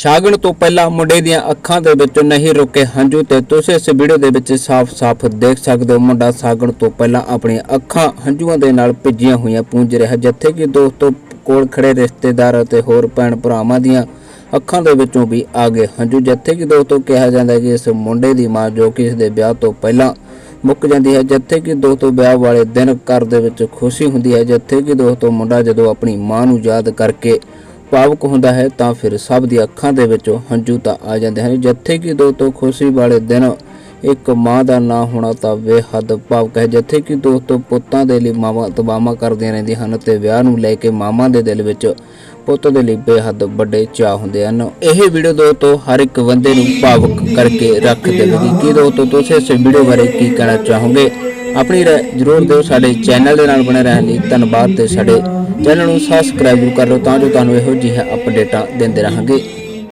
ਸਾਗਣ ਤੋਂ ਪਹਿਲਾਂ ਮੁੰਡੇ ਦੀਆਂ ਅੱਖਾਂ ਦੇ ਵਿੱਚ ਨਹੀਂ ਰੁਕੇ ਹੰਝੂ ਤੇ ਤੁਸੀਂ ਇਸ ਵੀਡੀਓ ਦੇ ਵਿੱਚ ਸਾਫ਼-ਸਾਫ਼ ਦੇਖ ਸਕਦੇ ਹੋ, ਮੁੰਡਾ ਛਾਗਣ ਤੋਂ ਪਹਿਲਾਂ ਆਪਣੀਆਂ ਅੱਖਾਂ ਹੰਝੂਆਂ ਦੇ ਨਾਲ ਭਿੱਜੀਆਂ ਹੋਈਆਂ ਪੂੰਝ ਰਿਹਾ ਜਿੱਥੇ ਕਿ ਦੋਸਤੋ ਕੋਲ ਖੜੇ ਰਿਸ਼ਤੇਦਾਰ ਅਤੇ ਹੋਰ ਭੈਣ ਭਰਾਵਾਂ ਦੀਆਂ ਅੱਖਾਂ ਦੇ ਵਿੱਚੋਂ ਵੀ ਆ ਗਏ ਹੰਝੂ, ਜਿੱਥੇ ਕਿ ਦੋਸਤੋ ਕਿਹਾ ਜਾਂਦਾ ਹੈ ਕਿ ਇਸ ਮੁੰਡੇ ਦੀ ਮਾਂ ਜੋ ਕਿ ਇਸ ਦੇ ਵਿਆਹ ਤੋਂ ਪਹਿਲਾਂ ਮੁੱਕ ਜਾਂਦੀ ਹੈ, ਜਿੱਥੇ ਕਿ ਦੋਸਤੋ ਵਿਆਹ ਵਾਲੇ ਦਿਨ ਘਰ ਦੇ ਵਿੱਚ ਖੁਸ਼ੀ ਹੁੰਦੀ ਹੈ, ਜਿੱਥੇ ਕਿ ਦੋਸਤੋ ਮੁੰਡਾ ਜਦੋਂ ਆਪਣੀ ਮਾਂ ਨੂੰ ਯਾਦ ਕਰਕੇ ਭਾਵੁਕ ਹੁੰਦਾ ਹੈ ਤਾਂ ਫਿਰ ਸਭ ਦੀਆਂ ਅੱਖਾਂ ਦੇ ਵਿੱਚੋਂ ਹੰਝੂ ਤਾਂ ਆ ਜਾਂਦੇ ਹਨ। ਜਿੱਥੇ ਕਿ ਦੋਸਤੋ ਖੁਸ਼ੀ ਵਾਲੇ ਦਿਨ ਇੱਕ ਮਾਂ ਦਾ ਨਾਂ ਹੋਣਾ ਤਾਂ ਬੇਹੱਦ ਭਾਵੁਕ ਹੈ। ਜਿੱਥੇ ਕਿ ਦੋਸਤੋ ਪੁੱਤਾਂ ਦੇ ਲਈ ਮਾਵਾਂ ਤਬਾਮਾ ਕਰਦੀਆਂ ਰਹਿੰਦੀਆਂ ਹਨ ਤੇ ਵਿਆਹ ਨੂੰ ਲੈ ਕੇ ਮਾਵਾਂ ਦੇ ਦਿਲ ਵਿੱਚ ਪੁੱਤ ਦੇ ਲਈ ਬੇਹੱਦ ਵੱਡੇ ਚਾਹ ਹੁੰਦੇ ਹਨ। ਇਹ ਵੀਡੀਓ ਦੋਸਤੋ ਹਰ ਇੱਕ ਬੰਦੇ ਨੂੰ ਭਾਵੁਕ ਕਰਕੇ ਰੱਖ ਦੇਵੇਗੀ। ਕਿ ਦੋਸਤੋ ਤੁਸੀਂ ਇਸ ਵੀਡੀਓ ਬਾਰੇ ਕੀ ਕਹਿਣਾ ਚਾਹੋਗੇ? ਆਪਣੀ ਰਾਏ ਜ਼ਰੂਰ ਦਿਓ ਸਾਡੇ ਚੈਨਲ ਦੇ ਨਾਲ ਬਣੇ ਰਹਿਣ ਲਈ। ਧੰਨਵਾਦ ਤੇ ਸਾਡੇ ਚੈਨਲ ਨੂੰ ਸਬਸਕ੍ਰਾਈਬ ਕਰ ਲਓ ਤਾਂ ਜੋ ਤੁਹਾਨੂੰ ਇਹੋ ਜਿਹੀਆਂ ਅਪਡੇਟਾਂ ਦਿੰਦੇ ਰਹਾਂਗੇ।